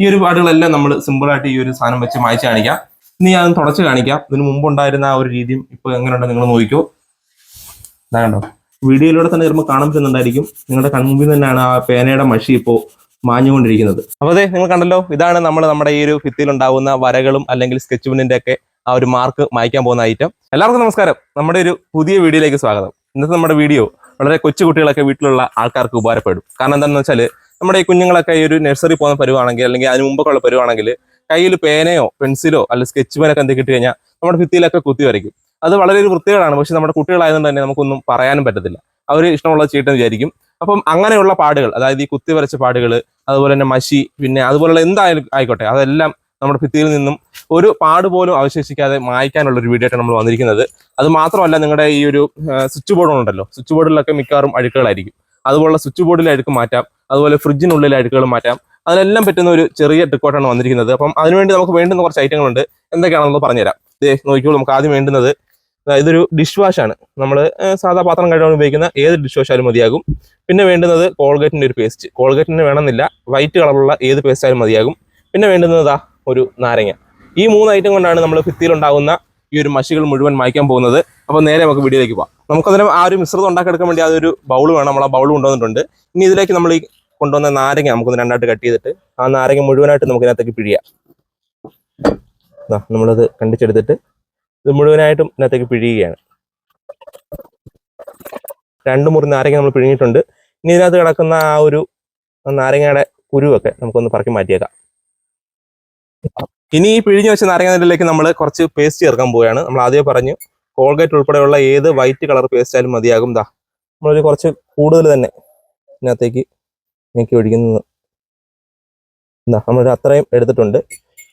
ഈ ഒരു പാടുകളെല്ലാം നമ്മൾ സിമ്പിളായിട്ട് ഈ ഒരു സാധനം വെച്ച് മായ്ച്ച് കാണിക്കാം. ഇനി ഞാൻ തുടച്ച് കാണിക്കാം. ഇതിന് മുമ്പ് ഉണ്ടായിരുന്ന ആ ഒരു രീതിയും ഇപ്പൊ എങ്ങനെയുണ്ട് നിങ്ങൾ നോക്കിക്കോ കണ്ടോ? വീഡിയോയിലൂടെ തന്നെ ചിലപ്പോൾ കാണാൻ പറ്റുന്നുണ്ടായിരിക്കും. നിങ്ങളുടെ കൺമുമ്പിൽ തന്നെയാണ് ആ പേനയുടെ മഷി ഇപ്പോൾ മാഞ്ഞുകൊണ്ടിരിക്കുന്നത്. അപ്പോൾ അതെ നിങ്ങൾ കണ്ടല്ലോ ഇതാണ് നമ്മൾ നമ്മുടെ ഈ ഒരു ഭിത്തിയിൽ ഉണ്ടാകുന്ന വരകളും അല്ലെങ്കിൽ സ്കെച്ച് പെന്നിന്റെ ഒക്കെ ആ ഒരു മാർക്ക് മായ്ക്കാൻ പോകുന്ന ഐറ്റം എല്ലാവർക്കും നമസ്കാരം. നമ്മുടെ ഒരു പുതിയ വീഡിയോയിലേക്ക് സ്വാഗതം. ഇന്നത്തെ നമ്മുടെ വീഡിയോ വളരെ കൊച്ചു കുട്ടികളൊക്കെ വീട്ടിലുള്ള ആൾക്കാർക്ക് ഉപകാരപ്പെടും. കാരണം എന്താണെന്ന് വെച്ചാൽ നമ്മുടെ ഈ കുഞ്ഞുങ്ങളൊക്കെ ഈ ഒരു നഴ്സറി പോകുന്ന പരുവാണെങ്കിൽ അല്ലെങ്കിൽ അതിന് മുമ്പൊക്കെ ഉള്ള പരുവാണെങ്കിൽ കയ്യിൽ പേനയോ പെൻസിലോ അല്ലെങ്കിൽ സ്കെച്ച് പേനൊക്കെ എന്തെങ്കിലും കിട്ടി കഴിഞ്ഞാൽ നമ്മുടെ ഭിത്തിയിലൊക്കെ കുത്തി വരയ്ക്കും. അത് വളരെ ഒരു വൃത്തികേടാണ്. പക്ഷെ നമ്മുടെ കുട്ടികളായതുകൊണ്ട് തന്നെ നമുക്കൊന്നും പറയാനും പറ്റത്തില്ല. അവർ ഇഷ്ടമുള്ള ചീട്ടം വിചാരിക്കും. അപ്പം അങ്ങനെയുള്ള പാടുകൾ അതായത് ഈ കുത്തി വരച്ച പാടുകൾ അതുപോലെ തന്നെ മഷി പിന്നെ അതുപോലുള്ള എന്തായാലും ആയിക്കോട്ടെ അതെല്ലാം നമ്മുടെ ഭിത്തിയിൽ നിന്നും ഒരു പാട് പോലും അവശേഷിക്കാതെ മായ്ക്കാനുള്ള ഒരു വീഡിയോ ആയിട്ടാണ് നമ്മൾ വന്നിരിക്കുന്നത്. അത് മാത്രമല്ല നിങ്ങളുടെ ഈ ഒരു സ്വിച്ച് ബോർഡ് ഉണ്ടല്ലോ. സ്വിച്ച് ബോർഡിലൊക്കെ മിക്കവാറും അഴുക്കുകളായിരിക്കും. അതുപോലുള്ള സ്വിച്ച് ബോർഡിലെ അഴുക്ക് മാറ്റാം. അതുപോലെ ഫ്രിഡ്ജിനുള്ളിൽ അഴുക്കുകൾ മാറ്റാം. അതിനെല്ലാം പറ്റുന്ന ഒരു ചെറിയ ട്രിക്കോട്ടാണ് വന്നിരിക്കുന്നത്. അപ്പം അതിനുവേണ്ടി നമുക്ക് വേണ്ടുന്ന കുറച്ച് ഐറ്റങ്ങളുണ്ട് എന്തൊക്കെയാണെന്ന് പറഞ്ഞുതരാം. ഇതേ നോക്കിക്കോളൂ നമുക്ക് ആദ്യം വേണ്ടുന്നത് ഇതൊരു ഡിഷ് വാഷാണ് നമ്മൾ സാധാ പാത്രം കഴുകാൻ ഉപയോഗിക്കുന്ന ഏത് ഡിഷ് വാഷാലും മതിയാകും. പിന്നെ വേണ്ടുന്നത് കോൾഗേറ്റിന്റെ ഒരു പേസ്റ്റ് കോൾഗേറ്റിന് വേണമെന്നില്ല വൈറ്റ് കളറുള്ള ഏത് പേസ്റ്റായാലും മതിയാകും. പിന്നെ വേണ്ടുന്നത് ഒരു നാരങ്ങ. ഈ മൂന്ന് ഐറ്റം കൊണ്ടാണ് നമ്മൾ ഭിത്തിയിലുണ്ടാകുന്ന ഈ ഒരു മഷികൾ മുഴുവൻ മായ്ക്കാൻ പോകുന്നത്. അപ്പോൾ നേരെ നമുക്ക് വീഡിയോയിലേക്ക് പോകാം നമുക്കതിന് ആ ഒരു മിശ്രിതം ഉണ്ടാക്കിയെടുക്കാൻ വേണ്ടി അതൊരു ബൗൾ വേണം. നമ്മൾ ആ ബൗൾ കൊണ്ടുവന്നിട്ടുണ്ട്. ഇനി ഇതിലേക്ക് നമ്മൾ ഈ കൊണ്ടുവന്ന നാരങ്ങ നമുക്കൊന്ന് രണ്ടായിട്ട് കട്ട് ചെയ്തിട്ട് ആ നാരങ്ങ മുഴുവനായിട്ട് നമുക്ക് ഇതിനകത്തേക്ക് പിഴിയാം നമ്മളത് കണ്ടിച്ചെടുത്തിട്ട് ഇത് മുഴുവനായിട്ടും ഇതിനകത്തേക്ക് പിഴിയുകയാണ്. രണ്ട് മുറി നാരങ്ങ നമ്മൾ പിഴിഞ്ഞിട്ടുണ്ട്. ഇനി ഇതിനകത്ത് കിടക്കുന്ന ആ ഒരു നാരങ്ങയുടെ കുരുവൊക്കെ നമുക്കൊന്ന് പറക്കി മാറ്റിയേക്കാം. ഇനി ഈ പിഴിഞ്ഞ് വെച്ച നാരങ്ങ നെല്ലിലേക്ക് നമ്മൾ കുറച്ച് പേസ്റ്റ് ചേർക്കാൻ പോവുകയാണ്. നമ്മൾ ആദ്യം പറഞ്ഞു കോൾഗേറ്റ് ഉൾപ്പെടെയുള്ള ഏത് വൈറ്റ് കളർ പേസ്റ്റ് ആയാലും മതിയാകും. ദാ നമ്മളൊരു കുറച്ച് കൂടുതൽ തന്നെ ഇതിനകത്തേക്ക് ഞെക്കി ഒഴിക്കുന്നത്. എന്താ നമ്മൾ അത്രയും എടുത്തിട്ടുണ്ട്.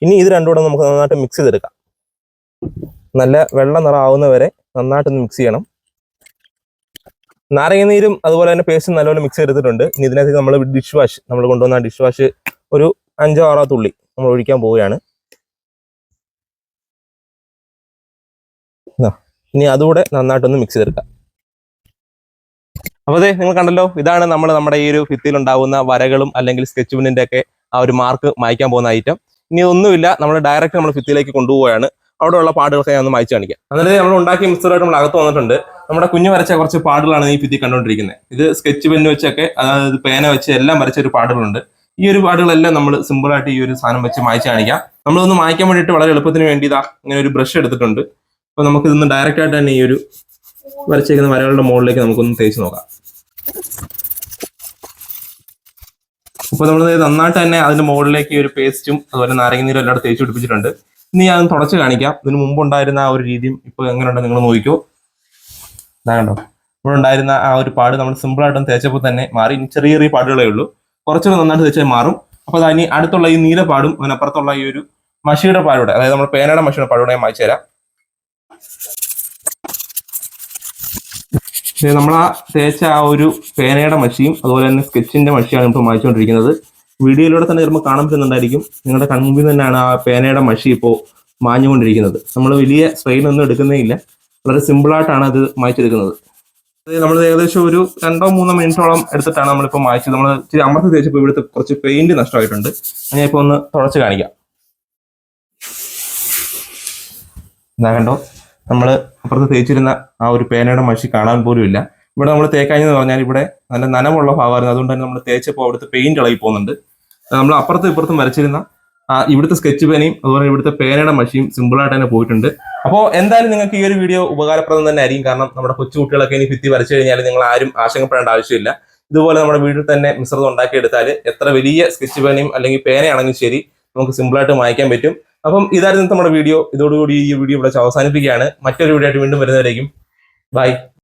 ഇനി ഇത് രണ്ടും കൂടെ നമുക്ക് നന്നായിട്ട് മിക്സ് ചെയ്തെടുക്കാം. നല്ല വെള്ള നിറാവുന്ന വരെ നന്നായിട്ടൊന്ന് മിക്സ് ചെയ്യണം. നാരങ്ങ നീരും അതുപോലെ തന്നെ പേസ്റ്റും നല്ലപോലെ മിക്സ് ചെയ്തിട്ടുണ്ട് ഇനി ഇതിനകത്ത് നമ്മൾ ഡിഷ് വാഷ് നമ്മൾ കൊണ്ടുവന്ന ഡിഷ് വാഷ് ഒരു അഞ്ചോ ആറോ തുള്ളി നമ്മൾ ഒഴിക്കാൻ പോവുകയാണ്. ഇനി അതുകൂടെ നന്നായിട്ടൊന്ന് മിക്സ് ചെയ്തെടുക്കാം. അപ്പോൾ അതെ നിങ്ങൾ കണ്ടല്ലോ ഇതാണ് നമ്മൾ നമ്മുടെ ഈ ഒരു ഭിത്തിയിൽ ഉണ്ടാകുന്ന വരകളും അല്ലെങ്കിൽ സ്കെച്ച് പെന്നിന്റെ ഒക്കെ ആ ഒരു മാർക്ക് മായ്ക്കാൻ പോകുന്ന ഐറ്റം ഇനി ഒന്നുമില്ല നമ്മൾ ഡയറക്റ്റ് നമ്മൾ ഭിത്തിയിലേക്ക് കൊണ്ടുപോവുകയാണ്. അവിടെയുള്ള പാടുകളൊക്കെ ഞാൻ ഒന്ന് മായ്ച്ചു കാണിക്കാം. അന്നേരം നമ്മൾ ഉണ്ടാക്കിയ മിസ്റ്ററായിട്ട് നമ്മൾ അകത്ത് വന്നിട്ടുണ്ട്. നമ്മുടെ കുഞ്ഞു വരച്ച കുറച്ച് പാടുകളാണ് ഈ ഭിത്തി കണ്ടുകൊണ്ടിരിക്കുന്നത് ഇത് സ്കെച്ച് പെന്ന് വെച്ചൊക്കെ അതായത് പേന വെച്ച് എല്ലാം വരച്ച ഒരു പാടുകളുണ്ട്. ഈ ഒരു പാടുകളെല്ലാം നമ്മൾ സിമ്പിളായിട്ട് ഈ ഒരു സാധനം വെച്ച് മായ്ച്ചു കാണിക്കാം. നമ്മളൊന്ന് മായ്ക്കാൻ വേണ്ടിയിട്ട് വളരെ എളുപ്പത്തിന് വേണ്ടി ഇതാ ഇങ്ങനെ ഒരു ബ്രഷ് എടുത്തിട്ടുണ്ട്. അപ്പൊ നമുക്ക് ഇതൊന്ന് ഡയറക്റ്റ് ആയിട്ട് തന്നെ ഈ ഒരു വരച്ചേക്കുന്ന വരകളുടെ മുകളിലേക്ക് നമുക്കൊന്ന് തേച്ച് നോക്കാം. അപ്പൊ നമ്മൾ നന്നായിട്ട് തന്നെ അതിന്റെ മുകളിലേക്ക് ഒരു പേസ്റ്റും അതുപോലെ നാരങ്ങ നീരും എല്ലാം തേച്ച് പിടിപ്പിച്ചിട്ടുണ്ട്. ഇനി ഞാൻ തുടച്ച് കാണിക്കാം. ഇതിന് മുമ്പ് ഉണ്ടായിരുന്ന ആ ഒരു രീതിയും ഇപ്പൊ എങ്ങനെയുണ്ട് നിങ്ങൾ നോക്കിക്കോ. ഇതാണോ ഉണ്ടായിരുന്ന ആ ഒരു പാട് നമ്മൾ സിമ്പിൾ ആയിട്ടും തേച്ചപ്പോൾ തന്നെ മാറി. ഇനി ചെറിയ ചെറിയ പാടുകളേ ഉള്ളൂ. കുറച്ചുകൂടെ നന്നായിട്ട് തേച്ചാൽ മാറും. അപ്പൊ അതിന് അടുത്തുള്ള ഈ നീല പാടും അതിനപ്പുറത്തുള്ള ഈ ഒരു മഷിയുടെ പാടൂടെ അതായത് നമ്മൾ പേനയുടെ മഷിയുടെ പാടൂടെ ഞാൻ മായ്ച്ചു തരാം. നമ്മൾ ആ തേച്ച ആ ഒരു പേനയുടെ മഷിയും അതുപോലെ തന്നെ സ്കെച്ചിന്റെ മഷിയാണ് ഇപ്പോൾ മായിച്ചുകൊണ്ടിരിക്കുന്നത്. വീഡിയോയിലൂടെ തന്നെ ചിലപ്പോൾ കാണാൻ പറ്റുന്നുണ്ടായിരിക്കും നിങ്ങളുടെ കൺമുമ്പിൽ തന്നെയാണ് ആ പേനയുടെ മഷി ഇപ്പോൾ മാഞ്ഞുകൊണ്ടിരിക്കുന്നത്. നമ്മൾ വലിയ സ്ട്രെയിൻ ഒന്നും എടുക്കുന്നേ ഇല്ല വളരെ സിമ്പിളായിട്ടാണ് അത് മായ്ച്ചെടുക്കുന്നത്. നമ്മൾ ഏകദേശം ഒരു രണ്ടോ മൂന്നോ മിനിറ്റോളം എടുത്തിട്ടാണ് നമ്മളിപ്പോൾ മായ്ച്ചത്. നമ്മൾ ഇച്ചിരി അമർത്തി തേച്ചപ്പോൾ ഇവിടുത്തെ കുറച്ച് പെയിന്റ് നഷ്ടമായിട്ടുണ്ട്. ഞാൻ ഇപ്പോൾ ഒന്ന് തുടച്ച് കാണിക്കാം. ഇതാ കണ്ടോ? നമ്മൾ അപ്പുറത്ത് തേച്ചിരുന്ന ആ ഒരു പേനയുടെ മഷി കാണാൻ പോലും ഇല്ല. ഇവിടെ നമ്മൾ തേക്കാഞ്ഞെന്ന് പറഞ്ഞാൽ ഇവിടെ നല്ല നനമുള്ള ഭാഗമായിരുന്നു. അതുകൊണ്ട് തന്നെ നമ്മൾ തേച്ചപ്പോൾ അവിടുത്തെ പെയിന്റ് ഇളകി പോകുന്നുണ്ട്. നമ്മൾ അപ്പുറത്തും ഇപ്പുറത്തും വരച്ചിരുന്ന ആ ഇവിടുത്തെ സ്കെച്ച് പേനയും അതുപോലെ ഇവിടുത്തെ പേനയുടെ മഷിയും സിമ്പിളായിട്ട് തന്നെ പോയിട്ടുണ്ട്. അപ്പോൾ എന്തായാലും നിങ്ങൾക്ക് ഈ ഒരു വീഡിയോ ഉപകാരപ്രദം തന്നെ ആയിരിക്കും. കാരണം നമ്മുടെ കൊച്ചുകുട്ടികളൊക്കെ ഇനി ഭിത്തി വരച്ചു കഴിഞ്ഞാൽ നിങ്ങൾ ആരും ആശങ്കപ്പെടേണ്ട ആവശ്യമില്ല. ഇതുപോലെ നമ്മുടെ വീട്ടിൽ തന്നെ മിശ്രിതം ഉണ്ടാക്കിയെടുത്താൽ എത്ര വലിയ സ്കെച്ച് പേനയും അല്ലെങ്കിൽ പേനയാണെങ്കിലും ശരി നമുക്ക് സിമ്പിളായിട്ട് മായ്ക്കാൻ പറ്റും. അപ്പം ഇതായിരുന്നു നമ്മുടെ വീഡിയോ. ഇതോടുകൂടി ഈ വീഡിയോ ഇവിടെ അവസാനിപ്പിക്കുകയാണ്. മറ്റൊരു വീഡിയോ ആയിട്ട് വീണ്ടും വരുന്നവരേക്കും. ബൈ